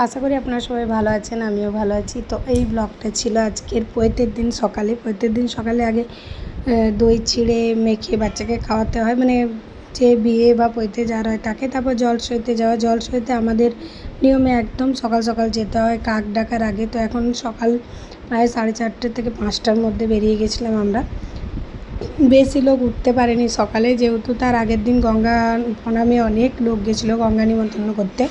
আশা করি আপনারা সবাই ভালো আছেন, আমিও ভালো আছি। তো এই ব্লগটা ছিল আজকের পৈতের দিন সকালে। পৈতের দিন সকালে আগে দই ছিঁড়ে মেখে বাচ্চাকে খাওয়াতে হয়। মানে যে বিয়ে বা পৈতে যার হয় তাকে তারপর জল সইতে যাওয়া। জল সইতে আমাদের নিয়মে একদম সকাল সকাল যেতে হয়। কাক ডাকার আগে তো এখন সকাল প্রায় সাড়ে চারটে থেকে পাঁচটার মধ্যে বেরিয়ে গেছিলাম আমরা। বেশি লোক উঠতে পারেনি সকালে। যেহেতু তার আগের দিন গঙ্গা প্রণামে অনেক লোক গেছিল গঙ্গা নিমন্ত্রণ করতে।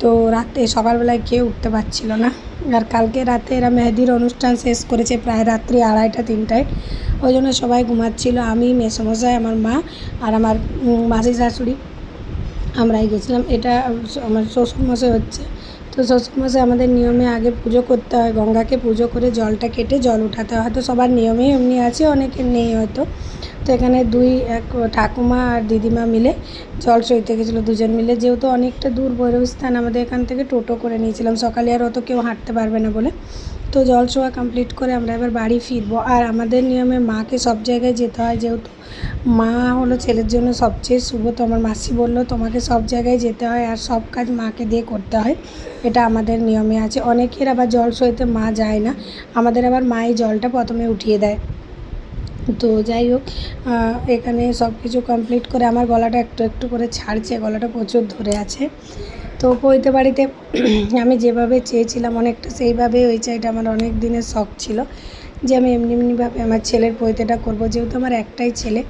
তো রাতে সকালবেলায় কেউ উঠতে পারছিল না। আর কালকে রাতে এরা মেহেদির অনুষ্ঠান শেষ করেছে প্রায় রাত্রি আড়াইটা, তিনটায়। ওই জন্য সবাই ঘুমাচ্ছিল। আমি, মেসমশাই, আমার মা আর আমার মাসি শাশুড়ি আমরাই গেছিলাম। এটা আমার শ্বশুরমশাই হচ্ছে। তো শ্বশুরমশাই আমাদের নিয়মে আগে পুজো করতে হয়, গঙ্গাকে পুজো করে জলটা কেটে জল উঠাতে হয়। হয়তো সবার নিয়মেই এমনি আছে, অনেকের নেই হয়তো। তো এখানে দুই, এক ঠাকুমা আর দিদিমা মিলে জল সইতে গেছিল দুজন মিলে। যেহেতু অনেকটা দূর ভৈরব স্থান আমাদের এখান থেকে টোটো করে নিয়েছিলাম। সকালে আর অত কেউ হাঁটতে পারবে না বলে। তো জল ছোঁয়া কমপ্লিট করে আমরা এবার বাড়ি ফিরবো। আর আমাদের নিয়মে মাকে সব জায়গায় যেতে হয়। যেহেতু মা হলো ছেলের জন্য সবচেয়ে শুভ, তো আমার মাসি বলল, তোমাকে সব জায়গায় যেতে হয় আর সব কাজ মাকে দিয়ে করতে হয়। এটা আমাদের নিয়মে আছে। অনেকের আবার জল সইতে মা যায় না। আমাদের আবার মাই জলটা প্রথমে উঠিয়ে দেয়। তো যাই হোক এখানে সব কিছু কমপ্লিট করে আমার গলাটা একটু একটু করে ছাড়ছে, গলাটা প্রচুর ধরে আছে। তো পৈতে বাড়িতে আমি যেভাবে চেয়েছিলাম অনেকটা সেইভাবে হয়েছে এটা আমার অনেক দিনের শখ ছিল যে আমি এমনি এমনিভাবে আমার ছেলের পৈতেটা করব। যেহেতু আমার একটাই ছেলে,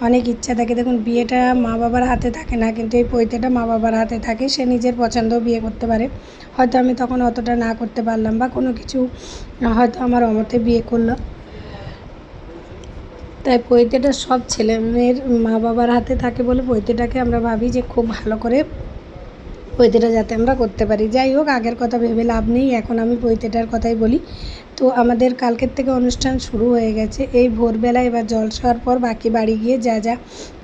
অনেক ইচ্ছা থাকে। দেখুন, বিয়েটা মা বাবার হাতে থাকে না, কিন্তু এই পৈতেটা মা বাবার হাতে থাকে, সে নিজের পছন্দও বিয়ে করতে পারে। হয়তো আমি তখন অতটা না করতে পারলাম বা কোনো কিছু, হয়তো আমার অমতে বিয়ে করল। তাই পৈতেটা সব ছেলে মেয়ের মা বাবার হাতে থাকে বলে পৈতেটাকে আমরা ভাবি যে খুব ভালো করে পৈতেটা যাতে আমরা করতে পারি। যাই হোক, আগের কথা ভেবে লাভ নেই, এখন আমি পৈতেটার কথাই বলি। তো আমাদের কালকের থেকে অনুষ্ঠান শুরু হয়ে গেছে। এই ভোরবেলা এবার জল খাওয়ার পর বাকি বাড়ি গিয়ে যা যা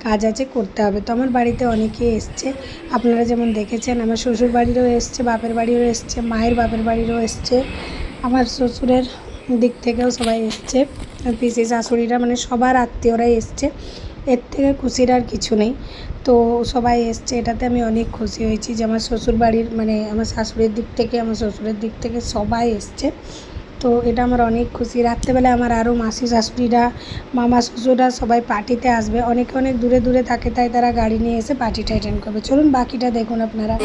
কাজ আছে করতে হবে। তো আমার বাড়িতে অনেকে এসছে। আপনারা যেমন দেখেছেন, আমার শ্বশুর বাড়িরও এসছে, বাপের বাড়িরও এসছে, মায়ের বাপের বাড়িরও এসছে। আমার শ্বশুরের দিক থেকেও সবাই এসছে। পিসি শাশুড়িরা মানে সবার আত্মীয়রাই এসছে। এর থেকে খুশির আর কিছু নেই। তো সবাই এসছে, এটাতে আমি অনেক খুশি হয়েছি যে আমার শ্বশুর বাড়ির মানে আমার শাশুড়ির দিক থেকে, আমার শ্বশুরের দিক থেকে সবাই এসছে। তো এটা আমার অনেক খুশি। রাত্রেবেলা আমার আরও মাসি শাশুড়িরা, মামা শ্বশুররা সবাই পার্টিতে আসবে। অনেকে অনেক দূরে দূরে থাকে, তাই তারা গাড়ি নিয়ে এসে পার্টিটা অ্যাটেন্ড করবে। চলুন বাকিটা দেখুন আপনারা।